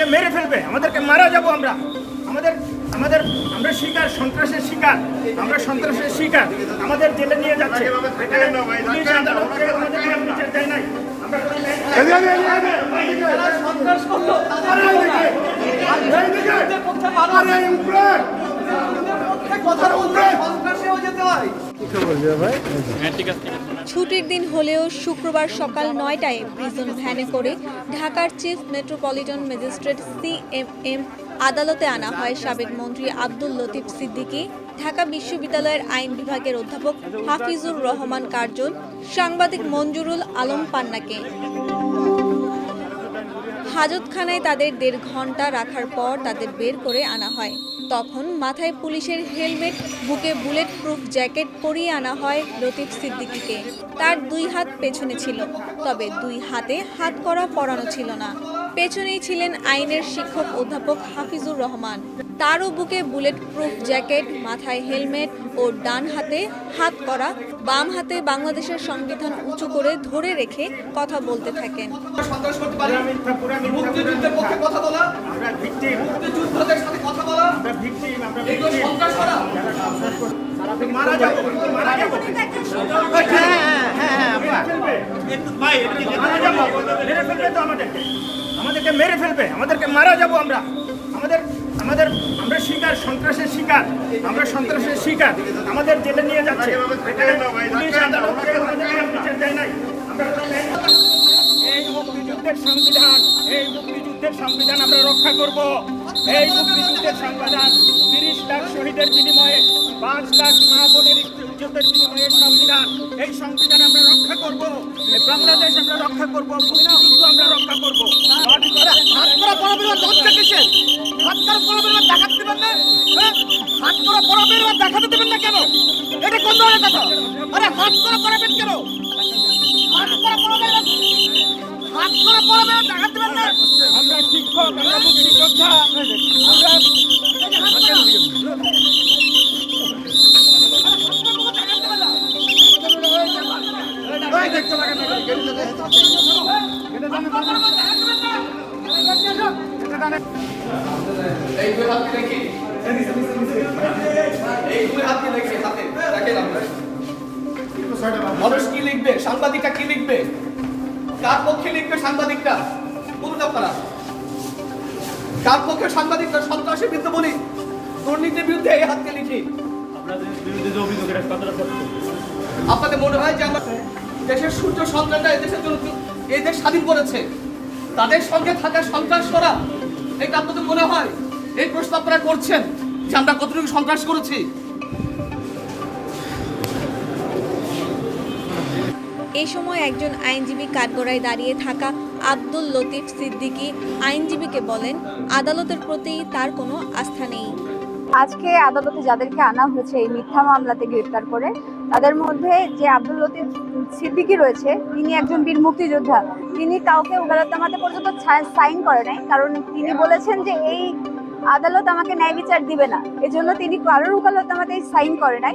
আমাদেরকে মেরে ফেলবে আমাদেরকে মারা যাব আমরা। আমাদের আমাদের আমরা শিকার সন্ত্রাসের শিকার আমরা সন্ত্রাসের শিকার। আমাদের জেলে নিয়ে যাচ্ছে। সন্ত্রাস করল ছুটির দিন হলেও শুক্রবার সকাল নয়টায় প্রিজন ভ্যানে করে ঢাকার chief metropolitan magistrate C M M আদালতে আনা হয় সাবেক মন্ত্রী আব্দুল লতিফ সিদ্দিকী, ঢাকা বিশ্ববিদ্যালয়ের আইন বিভাগের অধ্যাপক হাফিজুর রহমান কার্জন, সাংবাদিক মঞ্জুরুল আলম পান্নাকে। হাজতখানায় তাদের দেড় ঘণ্টা রাখার পর তাদের বের করে আনা হয়। তখন মাথায় পুলিশের হেলমেট, বুকে বুলেট প্রুফ জ্যাকেট পরিয়ে আনা হয় লতিফ সিদ্দিকিকে। তার দুই হাত পেছনে ছিল, তবে দুই হাতে হাত করা পরানো ছিল না। পেছনেই ছিলেন আইনের শিক্ষক অধ্যাপক হাফিজুর রহমান। তারও বুকে বুলেট প্রুফ জ্যাকেট মাথায় হেলমেট ও ডান হাতে হাত করা বাম হাতে বাংলাদেশের সংবিধান উঁচু করে ধরে রেখে কথা বলতে থাকেন। মারা যাব মারা আমাদেরকে মেরে ফেলবে, আমাদেরকে মারা যাব আমরা। আমাদের আমাদের আমরা শিকার, সন্ত্রাসের শিকার, আমরা সন্ত্রাসের শিকার। আমাদের জেলে নিয়ে যাচ্ছে। সংবিধান আমরা রক্ষা করব। এই মুক্তিযুদ্ধের সংবিধান তিরিশ লাখ শহীদের বিনিময়ে পাঁচ লাখ মা ইজ্জতের বিনিময়ে সংবিধান এই সংবিধান আমরা রক্ষা করব। এই বাংলাদেশ আমরা রক্ষা করব মুক্তিযুদ্ধ আমরা রক্ষা করব। হাত করা পরবের লজ্জা কিসের? হাত করা পরবের দেখাতে দেবেন না? হ্যাঁ? হাত করা পরবের দেখাতে দেবেন না কেন? এটা কোন ধরনের কথা? আরে হাত করা পরবেন কেন? হাত করা পরবের হাত করা পরবের দেখাতে দেবেন না? আমরা শিক্ষক আমরা মুক্তিযোদ্ধা আমরা মানুষ কি লিখবে? সাংবাদিকটা কি লিখবে? কার পক্ষে লিখবে সাংবাদিকটা? বলুন আপনারা কার পক্ষে সাংবাদিকটা? সন্ত্রাসের বিরুদ্ধে বলি। দুর্নীতির বিরুদ্ধে এই হাতকে লিখি। আপনাদের মনে হয় যে আমরা দেশের সূর্য সন্তানরা এদেশের জন্য এই দেশ স্বাধীন করেছে? তাদের সঙ্গে থাকা সন্ত্রাস করা এটা আপনাদের মনে হয়? এই প্রশ্ন আপনারা করছেন যে আমরা কতটুকু সন্ত্রাস করেছি? এই সময় একজন আইনজীবী কাঠগড়ায় দাঁড়িয়ে থাকা আব্দুল লতিফ সিদ্দিকী আইনজীবীকে বলেন আদালতের প্রতি তার কোনো আস্থা নেই। আজকে আদালতে যাদেরকে আনা হয়েছে এই মিথ্যা মামলাতে গ্রেপ্তার করে তাদের মধ্যে যে আব্দুল লতিফ সিদ্দিকী রয়েছে তিনি একজন বীর মুক্তিযোদ্ধা তিনি কাউকে ওকালতনামাতে পর্যন্ত সাইন করে নাই কারণ তিনি বলেছেন যে এই আদালত আমাকে ন্যায় বিচার দিবে না। এজন্য তিনি কারোর ওকালতনামাতে সাইন করে নাই।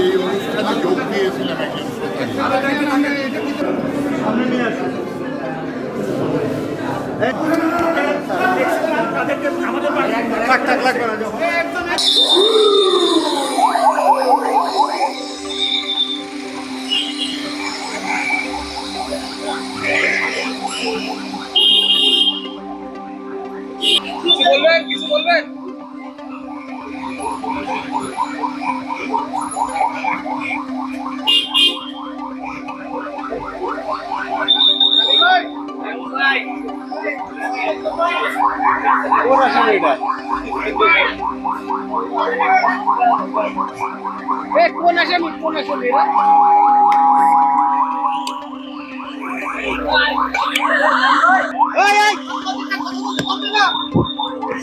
এই অনুষ্ঠানে যোগ দিয়েছিলাম একজন আমাদের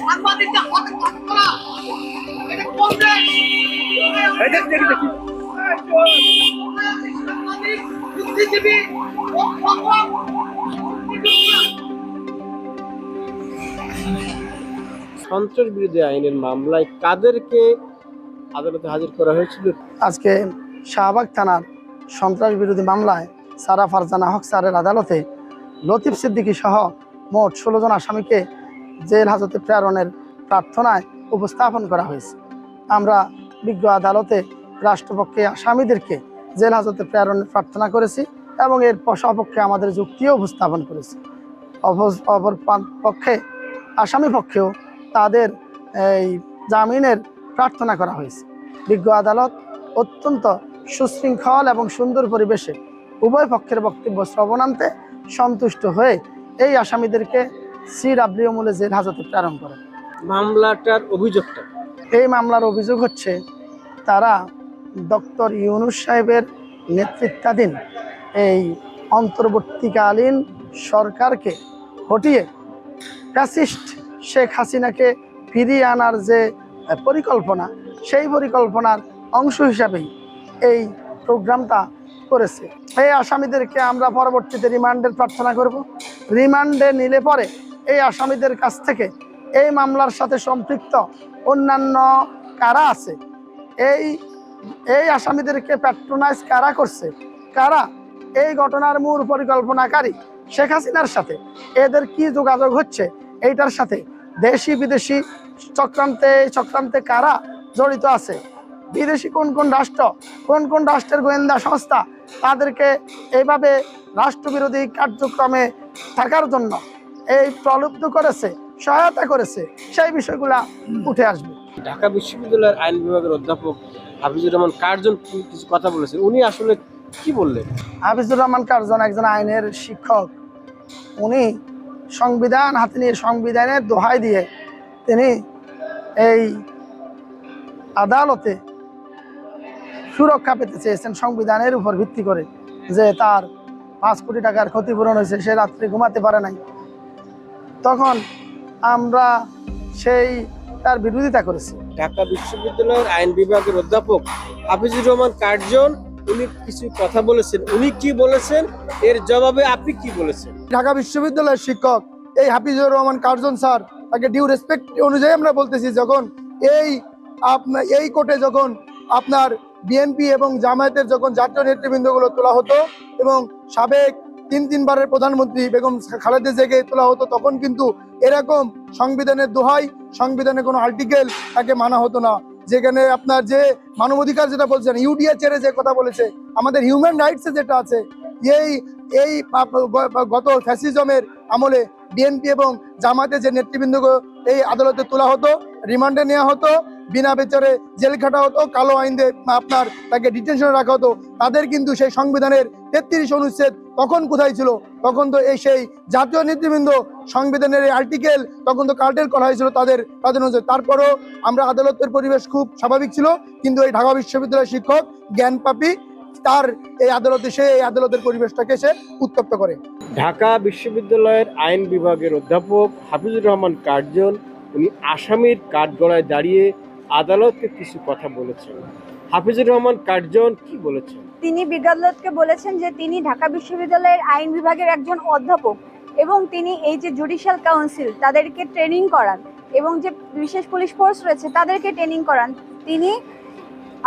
সাংবাদিকটা কথা এটা কোন দেশ এই দেখ, দেখি, সন্ত্রাস বিরোধী আইনের মামলায় কাদেরকে আদালতে হাজির করা হয়েছিল? আজকে শাহবাগ থানার সন্ত্রাস বিরোধী মামলায় সারা ফারজানা হক স্যারের আদালতে লতিফ সিদ্দিকী সহ মোট ষোলো জন আসামিকে জেল হাজতে প্রেরণের প্রার্থনায় উপস্থাপন করা হয়েছে। আমরা বিজ্ঞ আদালতে রাষ্ট্রপক্ষে আসামিদেরকে জেল হাজতে প্রেরণের প্রার্থনা করেছি এবং এর সপক্ষে আমাদের যুক্তিও উপস্থাপন করেছি। অপর- পক্ষে আসামি পক্ষেও তাদের এই জামিনের প্রার্থনা করা হয়েছে। বিজ্ঞ আদালত অত্যন্ত সুশৃঙ্খল এবং সুন্দর পরিবেশে উভয় পক্ষের বক্তব্য শ্রবণান্তে সন্তুষ্ট হয়ে এই আসামিদেরকে সির আব্রিয়মূলে জেল হাজতে প্রেরণ করে মামলাটার অভিযোগটা? এই মামলার অভিযোগ হচ্ছে তারা ডক্টর ইউনুস সাহেবের নেতৃত্বাধীন এই অন্তর্বর্তীকালীন সরকারকে হটিয়ে ফ্যাসিস্ট শেখ হাসিনাকে ফিরিয়ে আনার যে পরিকল্পনা, সেই পরিকল্পনার অংশ হিসাবেই এই প্রোগ্রামটা করেছে। এই আসামিদেরকে আমরা পরবর্তীতে রিমান্ডের প্রার্থনা করব। রিমান্ডে নিলে পরে এই আসামিদের কাছ থেকে এই মামলার সাথে সম্পৃক্ত অন্যান্য কারা আছে? এই এই আসামিদেরকে প্যাট্রোনাইজ কারা করছে? কারা এই ঘটনার মূল পরিকল্পনাকারী শেখ হাসিনার সাথে? এদের কি যোগাযোগ হচ্ছে? এইটার সাথে দেশি বিদেশি চক্রান্তে চক্রান্তে কারা জড়িত আছে? বিদেশি কোন কোন রাষ্ট্র কোন কোন রাষ্ট্রের গোয়েন্দা সংস্থা তাদেরকে এইভাবে রাষ্ট্রবিরোধী কার্যক্রমে থাকার জন্য এই প্রলুব্ধ করেছে সহায়তা করেছে সেই বিষয়গুলা উঠে আসবে। ঢাকা বিশ্ববিদ্যালয়ের আইন বিভাগের অধ্যাপক হাফিজুর রহমান কার্জন কিছু কথা বলেছেন উনি আসলে কি বললেন? হাফিজুর রহমান কার্জন একজন আইনের শিক্ষক। উনি সংবিধান, হাতে নিয়ে সংবিধানের দোহাই দিয়ে তিনি এই আদালতে সুরক্ষা পেতে চেয়েছেন সংবিধানের উপর ভিত্তি করে যে তার পাঁচ কোটি টাকার ক্ষতিপূরণ হয়েছে, সে রাত্রে ঘুমাতে পারে নাই। তখন আমরা সেই তার বিরোধিতা করেছি। ঢাকা বিশ্ববিদ্যালয়ের আইন বিভাগের অধ্যাপক হাফিজুর রহমান কার্জন উনি কিছু কথা বলেছেন। উনি কি বলেছেন? এর জবাবে আপনি কি বলেছেন? ঢাকা বিশ্ববিদ্যালয়ের শিক্ষক, এই হাফিজুর রহমান কার্জন স্যার, তাকে ডিউ রেসপেক্ট অনুযায়ী আমরা বলতেছি যখন এই আপনার এই কোর্টে যখন আপনার বিএনপি এবং জামায়াতের যখন জাতীয় নেতৃবৃন্দগুলো তোলা হতো এবং সাবেক তিন তিনবারের প্রধানমন্ত্রী বেগম খালেদা জেগে তোলা হতো, তখন কিন্তু এরকম সংবিধানের দোহাই সংবিধানের কোনো আর্টিকেল তাকে মানা হতো না। যেখানে আপনার যে মানবাধিকার যেটা বলছেন ইউডিএ ছেড়ে যে কথা বলেছে, আমাদের হিউম্যান রাইটসে যেটা আছে, এই এই গত ফ্যাসিজমের আমলে বিএনপি এবং জামাতে যে নেতৃবৃন্দ এই আদালতে তোলা হতো, রিমান্ডে নেওয়া হতো, বিনা বেচারে জেল খাটা হতো, কালো আইন আপনার তাকে ডিটেনশনে রাখা হতো, তাদের কিন্তু সেই সংবিধানের তেত্রিশ অনুচ্ছেদ তখন কোথায় ছিল? তখন তো এই সেই জাতীয় নেতৃবৃন্দ সংবিধানের এই আর্টিকেল তখন তো কার্টেল করা হয়েছিল তাদের তাদের অনুযায়ী তারপরও আমরা আদালতের পরিবেশ খুব স্বাভাবিক ছিল, কিন্তু এই ঢাকা বিশ্ববিদ্যালয়ের শিক্ষক জ্ঞান পাপি, তার এই আদালতে সে এই আদালতের পরিবেশটাকে সে উত্তপ্ত করে। ঢাকা বিশ্ববিদ্যালয়ের আইন বিভাগের অধ্যাপক হাফিজুর রহমান কার্জন, উনি আসামির কাঠগড়ায় দাঁড়িয়ে আদালতকে কিছু কথা বলেছেন। হাফিজুর রহমান কার্জন কি বলেছেন? তিনি বিজ্ঞ বলেছেন যে তিনি ঢাকা বিশ্ববিদ্যালয়ের আইন বিভাগের একজন অধ্যাপক এবং তিনি এই যে জুডিশিয়াল কাউন্সিল তাদেরকে ট্রেনিং করান এবং যে বিশেষ পুলিশ ফোর্স রয়েছে তাদেরকে ট্রেনিং করান। তিনি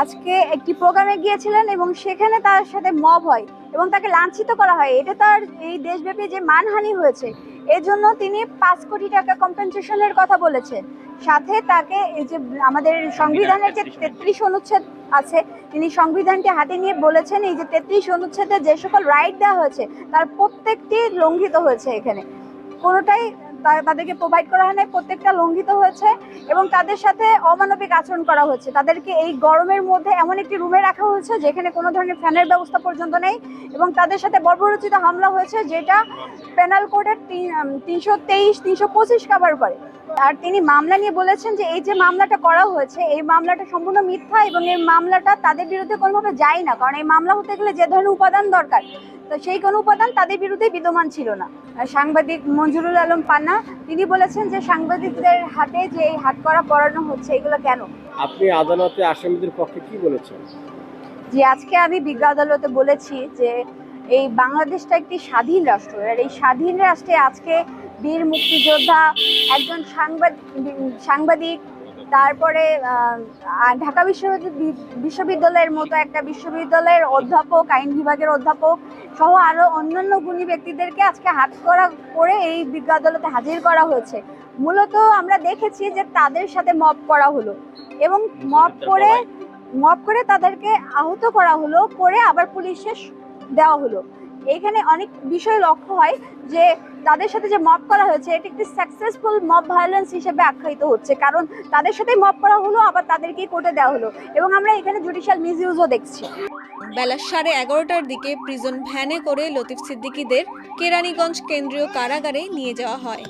আজকে একটি প্রোগ্রামে গিয়েছিলেন এবং সেখানে তার সাথে মব হয় এবং তাকে লাঞ্ছিত করা হয়। এটা তার এই দেশব্যাপী যে মানহানি হয়েছে এজন্য তিনি পাঁচ কোটি টাকা কম্পেনসেশনের কথা বলেছেন। সাথে তাকে এই যে আমাদের সংবিধানের যে তেত্রিশ অনুচ্ছেদ আছে, তিনি সংবিধানটি হাতে নিয়ে বলেছেন, এই যে তেত্রিশ অনুচ্ছেদে যে সকল রাইট দেওয়া হয়েছে, তার প্রত্যেকটি লঙ্ঘিত হয়েছে এখানে। কোনোটাই তাদেরকে প্রোভাইড করা হয় নাই, প্রত্যেকটা লঙ্ঘিত হয়েছে এবং তাদের সাথে অমানবিক আচরণ করা হয়েছে। তাদেরকে এই গরমের মধ্যে এমন একটি রুমে রাখা হয়েছে যেখানে কোনো ধরনের ফ্যানের ব্যবস্থা পর্যন্ত নেই এবং তাদের সাথে বর্বরচিত হামলা হয়েছে যেটা পেনাল কোডের তিনশো তেইশ, তিনশো পঁচিশ কাভার করে। আর তিনি মামলা নিয়ে বলেছেন যে এই যে মামলাটা করা হয়েছে, এই মামলাটা সম্পূর্ণ মিথ্যা এবং এই মামলাটা তাদের বিরুদ্ধে কোনোভাবে যায় না। কারণ এই মামলা হতে গেলে যে ধরনের উপাদান দরকার তো সেই কোনো উপাদান তাদের বিরুদ্ধে বিদ্যমান ছিল না। সাংবাদিক মঞ্জুরুল আলম পান্না তিনি বলেছেন যে সাংবাদিকদের হাতে যে এই হাত করা পড়ানো হচ্ছে এগুলো কেন? আপনি আদালতে আসামিদের পক্ষে কি বলেছেন? যে আজকে আমি বিজ্ঞ আদালতে বলেছি যে এই বাংলাদেশটা একটি স্বাধীন রাষ্ট্র। আর এই স্বাধীন রাষ্ট্রে আজকে বীর মুক্তিযোদ্ধা একজন সাংবাদিক সাংবাদিক তারপরে ঢাকা বিশ্ববিদ্যালয় বিশ্ববিদ্যালয়ের মতো একটা বিশ্ববিদ্যালয়ের অধ্যাপক, আইন বিভাগের অধ্যাপক সহ আরও অন্যান্য গুণী ব্যক্তিদেরকে আজকে হাত করা, করে এই বিজ্ঞ আদালতে হাজির করা হয়েছে। মূলত আমরা দেখেছি যে তাদের সাথে মপ করা হলো এবং মপ করে মপ করে তাদেরকে আহত করা হলো, করে আবার পুলিশে দেওয়া হলো। এখানে অনেক বিষয় লক্ষ্য হয় যে তাদের সাথে যে মব করা হয়েছে এটি একটি সাকসেসফুল মব ভায়োলেন্স হিসেবে আখ্যায়িত হচ্ছে। কারণ তাদের সাথে মব করা হলো আবার তাদেরকে কোর্টে দেওয়া হলো। এবং আমরা এখানে জুডিশিয়াল মিসইউজও দেখছি। বেলা সাড়ে এগারোটার দিকে প্রিজন ভ্যানে করে লতিফ সিদ্দিকীদের কেরানীগঞ্জ কেন্দ্রীয় কারাগারে নিয়ে যাওয়া হয়।